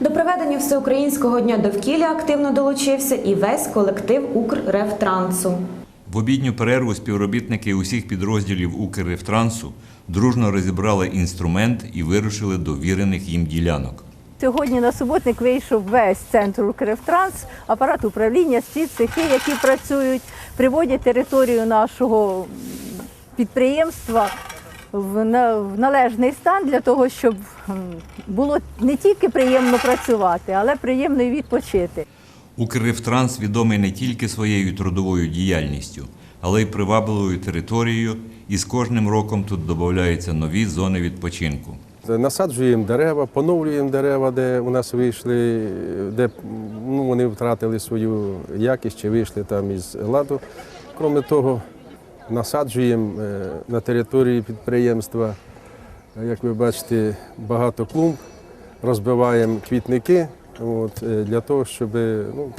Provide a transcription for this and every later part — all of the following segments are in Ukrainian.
До проведення всеукраїнського дня довкілля активно долучився і весь колектив Укррефтрансу. В обідню перерву співробітники усіх підрозділів Укррефтрансу дружно розібрали інструмент і вирушили до вірених їм ділянок. Сьогодні на суботник вийшов весь центр Укрефтранс, апарат управління, всі цехи, які працюють, приводять територію нашого підприємства в належний стан для того, щоб було не тільки приємно працювати, але приємно і відпочити. Укррефтранс відомий не тільки своєю трудовою діяльністю, але й привабливою територією, і з кожним роком тут додаються нові зони відпочинку. Насаджуємо дерева, поновлюємо дерева, де у нас вийшли, де ну, вони втратили свою якість чи вийшли там із ладу. Крім того, насаджуємо е, на території підприємства, е, як ви бачите, багато клумб, розбиваємо квітники от, е, для того, щоб ну,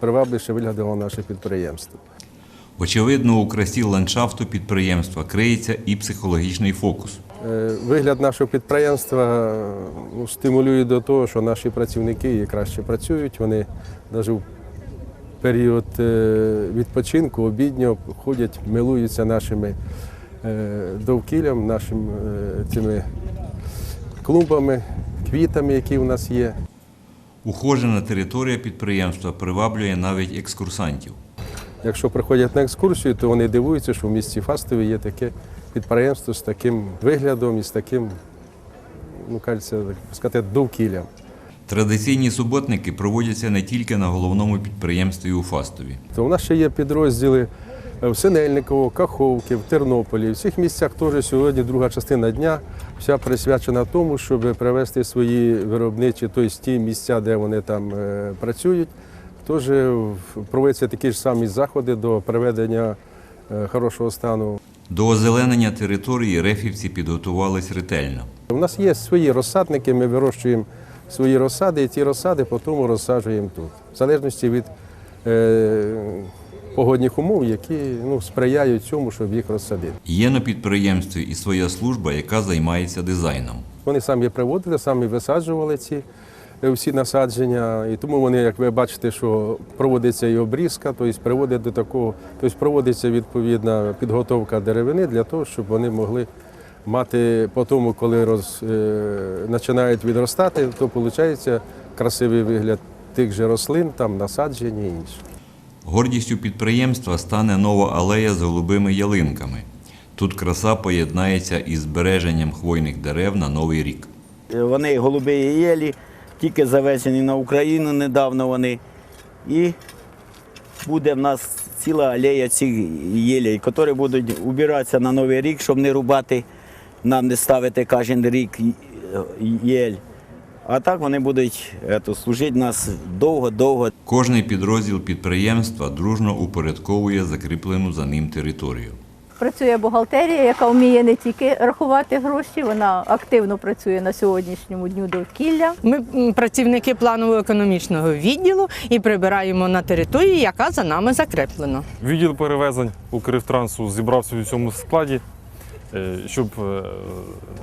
привабливіше виглядало наше підприємство. Очевидно, у красі ландшафту підприємства криється і психологічний фокус. Вигляд нашого підприємства ну, стимулює до того, що наші працівники краще працюють. Вони навіть період е, відпочинку обіднього ходять, милуються нашими е, довкіллям, нашими е, цими клумбами, квітами, які у нас є. Ухожена територія підприємства приваблює навіть екскурсантів. Якщо приходять на екскурсію, то вони дивуються, що в місті Фастові є таке підприємство з таким виглядом і з таким, ну кажеться, так сказати, довкіллям. Традиційні суботники проводяться не тільки на головному підприємстві у Фастові. То у нас ще є підрозділи в Синельниково, Каховки, в Тернополі. В цих місцях теж сьогодні друга частина дня вся присвячена тому, щоб привести свої виробничі, тобто ті місця, де вони там е, працюють. Теж в- проводяться такі ж самі заходи до приведення е, хорошого стану. До озеленення території рефівці підготувались ретельно. У нас є свої розсадники, ми вирощуємо свої розсади, і ті розсади потім розсаджуємо тут, в залежності від е, погодних умов, які ну, сприяють цьому, щоб їх розсадити. Є на підприємстві і своя служба, яка займається дизайном. Вони самі приводили, самі висаджували ці е, всі насадження. І тому вони, як ви бачите, що проводиться і обрізка, тобто приводить до такого, тобто проводиться відповідна підготовка деревини для того, щоб вони могли мати по тому, коли роз, е, починають відростати, то виходить красивий вигляд тих же рослин, там насадження і інше. Гордістю підприємства стане нова алея з голубими ялинками. Тут краса поєднається із збереженням хвойних дерев на новий рік. Вони голубі єлі, тільки завезені на Україну недавно вони. І буде в нас ціла алея цих єлей, які будуть убиратися на Новий рік, щоб не рубати, нам не ставити кожен рік єль. А так вони будуть ето, служити нас довго-довго. Кожний підрозділ підприємства дружно упорядковує закріплену за ним територію. Працює бухгалтерія, яка вміє не тільки рахувати гроші, вона активно працює на сьогоднішньому дню довкілля. Ми працівники планово-економічного відділу і прибираємо на території, яка за нами закреплена. Відділ перевезень Укртрансу зібрався у цьому складі, щоб е,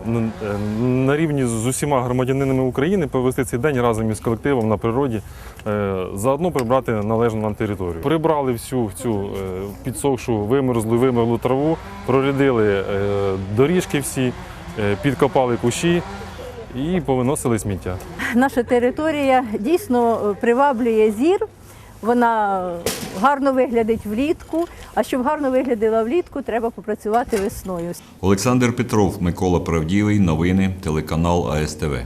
е, на рівні з усіма громадянинами України провести цей день разом із колективом на природі, е, заодно прибрати належну нам територію. Прибрали всю цю е, підсохшу, вимерзлу, вимерлу траву, прорядили е, доріжки всі, е, підкопали кущі і повиносили сміття. Наша територія дійсно е, приваблює зір. вона гарно виглядить влітку. А щоб гарно виглядала влітку, треба попрацювати весною. Олександр Петров, Микола Правдівий, новини, телеканал АСТВ.